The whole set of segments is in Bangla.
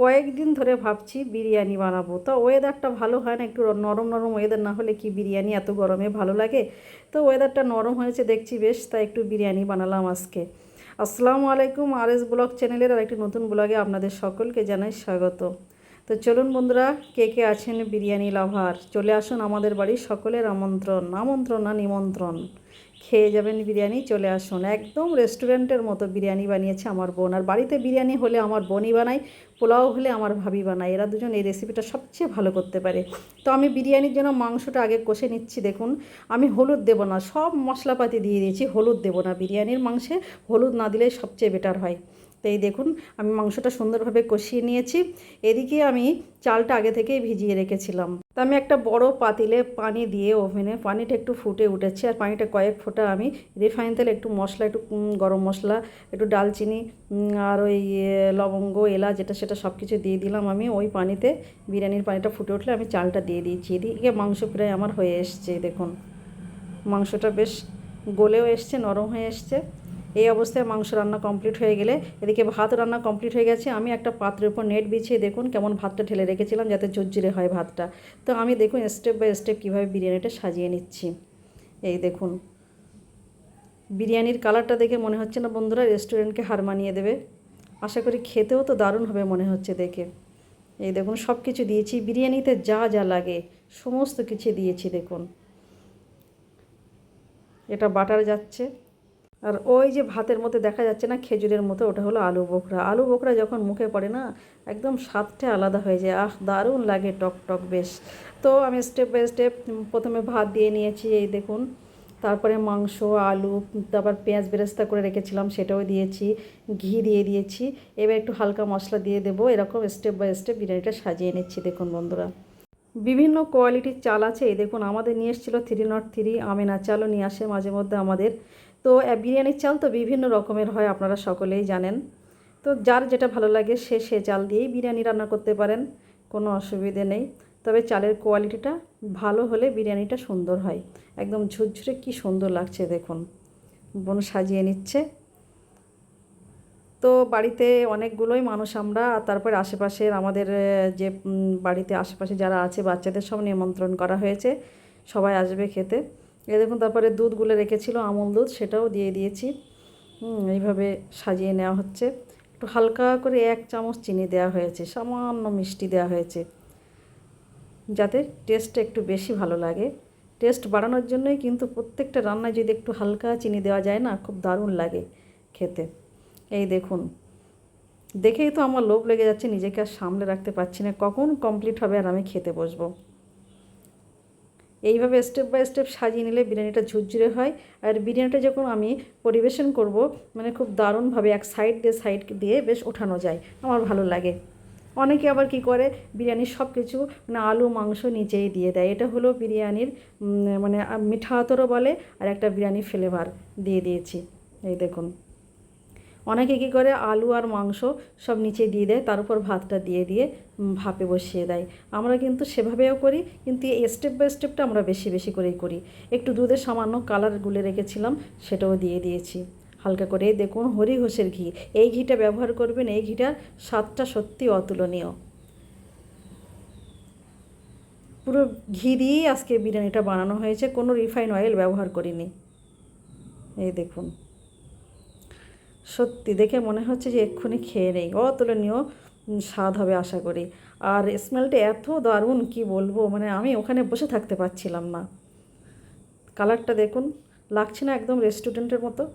কয়েকদিন ধরে ভাবছি বিরিয়ানি বানাবো। তো ওয়েদারটা ভালো হয় না, একটু নরম নরম ওয়েদার না হলে কি বিরিয়ানি এত গরমে ভালো লাগে? তো ওয়েদারটা নরম হয়েছে, দেখছি বেশ, তাই একটু বিরিয়ানি বানালাম আজকে। আসসালামু আলাইকুম আর এস ব্লগ চ্যানেলের আর একটি নতুন ব্লগে আপনাদের সকলকে জানাই স্বাগত। তো চলুন বন্ধুরা, কে কে আছেন বিরিয়ানি লাভার? চলে আসুন আমাদের বাড়ির সকলের আমন্ত্রণ আমন্ত্রণ না নিমন্ত্রণ। খেয়ে যাবেন বিরিয়ানি, চলে আসুন। একদম রেস্টুরেন্টের মতো বিরিয়ানি বানিয়েছে আমার বোন। আর বাড়িতে বিরিয়ানি হলে আমার বোনই বানায়, পোলাও হলে আমার ভাবি বানায়। এরা দুজন এই রেসিপিটা সবচেয়ে ভালো করতে পারে। তো আমি বিরিয়ানির জন্য মাংসটা আগে কষে নিচ্ছি, দেখুন। আমি হলুদ দেবো না, সব মশলাপাতি দিয়ে দিয়েছি, হলুদ দেবো না। বিরিয়ানির মাংসে হলুদ না দিলে সবচেয়ে বেটার হয়। তো এই দেখুন, আমি মাংসটা সুন্দরভাবে কষিয়ে নিয়েছি। এদিকে আমি চালটা আগে থেকেই ভিজিয়ে রেখেছিলাম। তো আমি একটা বড় পাতিলে পানি দিয়ে ওভেনে, পানিটা একটু ফুটে উঠেছে। আর পানিটা কয়েক ফোঁটা আমি রিফাইন তেলে একটু মশলা, একটু গরম মশলা, একটু ডালচিনি আর ওই লবঙ্গ, এলাচ, যেটা সেটা সব কিছু দিয়ে দিলাম আমি। ওই পানিতে, বিরিয়ানির পানিটা ফুটে উঠলে আমি চালটা দিয়ে দিয়েছি। এদিকে মাংস প্রায় আমার হয়ে এসছে, দেখুন। মাংসটা বেশ গলেও এসছে, নরম হয়ে এসছে। এই অবস্থায় মাংস রান্না কমপ্লিট হয়ে গেলে এদিকে ভাত রান্না কমপ্লিট হয়ে গেছে। আমি একটা পাত্রের উপর নেট বিছিয়ে দেখুন কেমন ভাতটা ঠেলে রেখেছিলাম যাতে জর্জিরে হয় ভাতটা। তো আমি দেখুন স্টেপ বাই স্টেপ কীভাবে বিরিয়ানিটা সাজিয়ে নিচ্ছি। এই দেখুন। বিরিয়ানির কালারটা দেখে মনে হচ্ছে না বন্ধুরা রেস্টুরেন্টকে হার মানিয়ে দেবে। আশা করি খেতেও তো দারুণ হবে মনে হচ্ছে দেখে। এই দেখুন সব কিছু দিয়েছি, বিরিয়ানিতে যা যা লাগে, সমস্ত কিছু দিয়েছি দেখুন। এটা বাটার যাচ্ছে। আর ওই যে ভাতের মধ্যে দেখা যাচ্ছে না খেজুরের মতো, ওটা হলো আলু বোখরা। আলু বোখরা যখন মুখে পড়ে না, একদম স্বাদটা আলাদা হয়ে যায়। আহ, দারুণ লাগে টক টক বেশ। তো আমি স্টেপ বাই স্টেপ প্রথমে ভাত দিয়ে নিয়েছি, এই দেখুন। তারপরে মাংস, আলু, তারপর পেঁয়াজ বেরেস্তা করে রেখেছিলাম, সেটাও দিয়েছি। ঘি দিয়ে দিয়েছি। এবার একটু হালকা মশলা দিয়ে দেবো। এরকম স্টেপ বাই স্টেপ বিরিয়ানিটা সাজিয়ে নিচ্ছি, দেখুন বন্ধুরা। বিভিন্ন কোয়ালিটির চাল আছে, এই দেখুন, আমাদের নিয়ে এসেছিল থ্রি নট থ্রি আমেনা চালও নিয়ে আসে মাঝে মধ্যে আমাদের। তো বিরিয়ানির চাল তো বিভিন্ন রকমের হয়, আপনারা সকলেই জানেন। তো, যার যেটা ভালো লাগে, সে সে চাল দিয়েই বিরিয়ানি রান্না করতে পারেন, কোনো অসুবিধে নেই। তবে চালের কোয়ালিটিটা ভালো হলে বিরিয়ানিটা সুন্দর হয়। একদম ঝুরঝুরে কি সুন্দর লাগছে দেখুন। বোন সাজিয়ে নিচ্ছে। তো, বাড়িতে অনেকগুলোই মানুষ আমরা তারপরে আশেপাশের আমাদের যে বাড়িতে আশেপাশে যারা আছে, বাচ্চাদের সব নিমন্ত্রণ করা হয়েছে। সবাই আসবে খেতে। এই দেখুন, তারপরে দুধ গুলে রেখেছিল, আমুল দুধ, সেটাও দিয়ে দিয়েছি। এইভাবে সাজিয়ে নেওয়া হচ্ছে। একটু হালকা করে এক চামচ চিনি দেওয়া হয়েছে, সামান্য মিষ্টি দেওয়া হয়েছে, যাতে টেস্টটা একটু বেশি ভালো লাগে। টেস্ট বাড়ানোর জন্যই কিন্তু প্রত্যেকটা রান্নায় যদি একটু হালকা চিনি দেওয়া যায় না, খুব দারুণ লাগে খেতে। এই দেখুন, দেখেই তো আমার লোভ লেগে যাচ্ছে, নিজেকে আর সামলে রাখতে পারছি না। কখন কমপ্লিট হবে আর আমি খেতে বসবো? এইভাবে স্টেপ বাই স্টেপ সাজিয়ে নিলে বিরিয়ানিটা ঝুরঝুরে হয়। আর বিরিয়ানিটা যখন আমি পরিবেশন করব মানে খুব দারুণভাবে এক সাইড দিয়ে সাইড দিয়ে বেশ ওঠানো যায়। আমার ভালো লাগে। অনেকে আবার কি করে, বিরিয়ানির সব কিছু মানে আলু, মাংস নিচেই দিয়ে দেয়। এটা হলো বিরিয়ানির মানে মিঠা আতরও বলে, আর একটা বিরিয়ানি ফ্লেভার দিয়ে দিয়েছি। এই দেখুন। অনেকে কী করে? আলু আর মাংস সব নিচে দিয়ে দেয়, তার উপর ভাতটা দিয়ে দিয়ে ভাপে বসিয়ে দেয়। আমরা কিন্তু সেভাবেও করি, কিন্তু এই স্টেপ বাই স্টেপটা আমরা বেশি বেশি করেই করি। একটু দুধের সামান্য কালার গুলে রেখেছিলাম, সেটাও দিয়ে দিয়েছি। হালকা করে দেখুন, হরি ঘোষের ঘি। এই ঘিটা ব্যবহার করবেন, এই ঘিটার স্বাদটা সত্যি অতুলনীয়। পুরো ঘি দিয়েই আজকে বিরিয়ানিটা বানানো হয়েছে, কোনো রিফাইন অয়েল ব্যবহার করিনি। এই দেখুন। সত্যি দেখে মনে হচ্ছে যে এক্ষুনি খেয়ে নেই। অতুলনীয় স্বাদ হবে আশা করি। আর স্মেলটা এত দারুণ, কি বলব? মানে আমি ওখানে বসে থাকতে পারছিলাম না। কালারটা দেখুন, লাগছে না একদম রেস্টুরেন্টের মতো।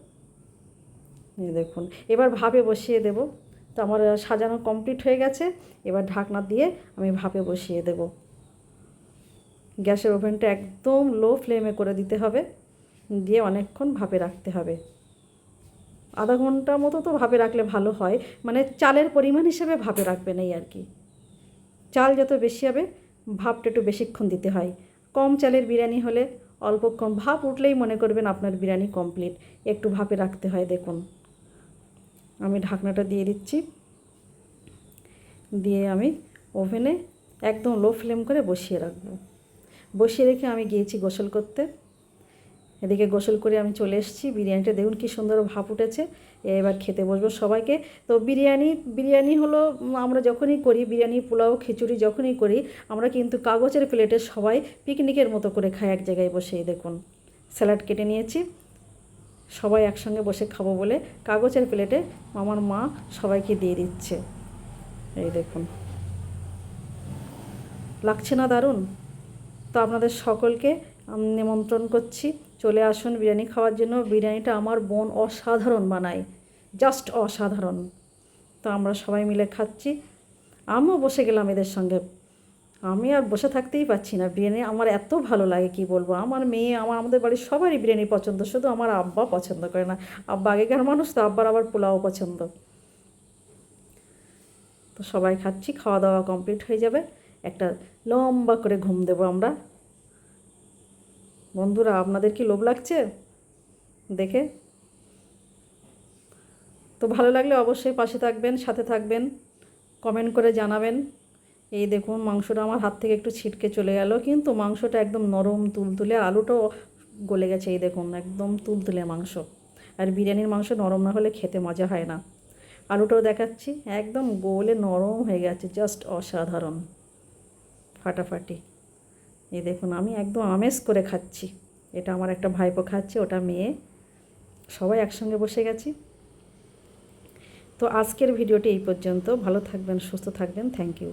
দেখুন, এবার ভাপে বসিয়ে দেব। তো আমার সাজানো কমপ্লিট হয়ে গেছে। এবার ঢাকনা দিয়ে আমি ভাপে বসিয়ে দেব। গ্যাসের ওভেনটা একদম লো ফ্লেমে করে দিতে হবে। দিয়ে অনেকক্ষণ ভাপে রাখতে হবে। আধা ঘণ্টা মতো তো ভাপে রাখলে ভালো হয়। মানে চালের পরিমাণ হিসেবে ভাপে রাখবেন এই আর কি। চাল যত বেশি হবে, ভাপটা একটু বেশিক্ষণ দিতে হয়। কম চালের বিরিয়ানি হলে অল্প কম ভাপ উঠলেই মনে করবেন আপনার বিরিয়ানি কমপ্লিট। একটু ভাপে রাখতে হয়, দেখুন। আমি ঢাকনাটা দিয়ে দিচ্ছি। দিয়ে আমি ওভেনে একদম লো ফ্লেম করে বসিয়ে রাখব। বসিয়ে রেখে আমি গিয়েছি গোসল করতে। এদিকে গোসল করে আমি চলে এসেছি। বিরিয়ানিটা দেখুন কি সুন্দর ভাপ উঠেছে। এবার খেতে বসবো সবাইকে। তো বিরিয়ানি বিরিয়ানি হলো আমরা যখনই করি বিরিয়ানি, পোলাও, খিচুড়ি যখনই করি, আমরা কিন্তু কাগজের প্লেটে সবাই পিকনিকের মতো করে খাই এক জায়গায় বসেই। দেখুন, স্যালাড কেটে নিয়েছি। সবাই একসঙ্গে বসে খাব বলে কাগজের প্লেটে আমার মা সবাইকে দিয়ে দিচ্ছে। এই দেখুন। লাগছে না দারুণ? তো আপনাদের সকলকে নিমন্ত্রণ করছি। চলে আসুন বিরিয়ানি খাওয়ার জন্য। বিরিয়ানিটা আমার বোন অসাধারণ বানায় জাস্ট অসাধারণ। তো আমরা সবাই মিলে খাচ্ছি। আমিও বসে গেলাম এদের সঙ্গে। আমি আর বসে থাকতেই পারছি না। বিরিয়ানি আমার এত ভালো লাগে, কি বলব? আমার মেয়ে, আমার, আমাদের বাড়ির সবারই বিরিয়ানি পছন্দ। শুধু আমার আব্বা পছন্দ করে না। আব্বা আগেকার মানুষ, তো আব্বার আবার পোলাও পছন্দ। তো সবাই খাচ্ছি, খাওয়া দাওয়া কমপ্লিট হয়ে যাবে। একটা লম্বা করে ঘুম দেবো আমরা। বন্ধুরা, আপনাদের কি লোভ লাগছে? দেখে। তো ভালো লাগলে অবশ্যই পাশে থাকবেন, সাথে থাকবেন কমেন্ট করে জানাবেন। এই দেখুন, মাংসটা আমার হাত থেকে একটু ছিটকে চলে গেল, কিন্তু মাংসটা একদম নরম তুলতুলে, আলুটাও গলে গেছে, এই দেখুন, একদম তুলতুলে মাংস। আর বিরিয়ানির মাংস নরম না হলে খেতে মজা হয় না। আলুটাও দেখাচ্ছি, একদম গোলে নরম হয়ে গেছে জাস্ট অসাধারণ। ফাটাফাটি। এই দেখুন, আমি একদম আমেজ করে খাচ্ছি। এটা আমার একটা ভাইপো খাচ্ছে, ওটা মেয়ে। সবাই একসঙ্গে বসে গেছি। তো আজকের ভিডিওটি এই পর্যন্ত। ভালো থাকবেন, সুস্থ থাকবেন। Thank you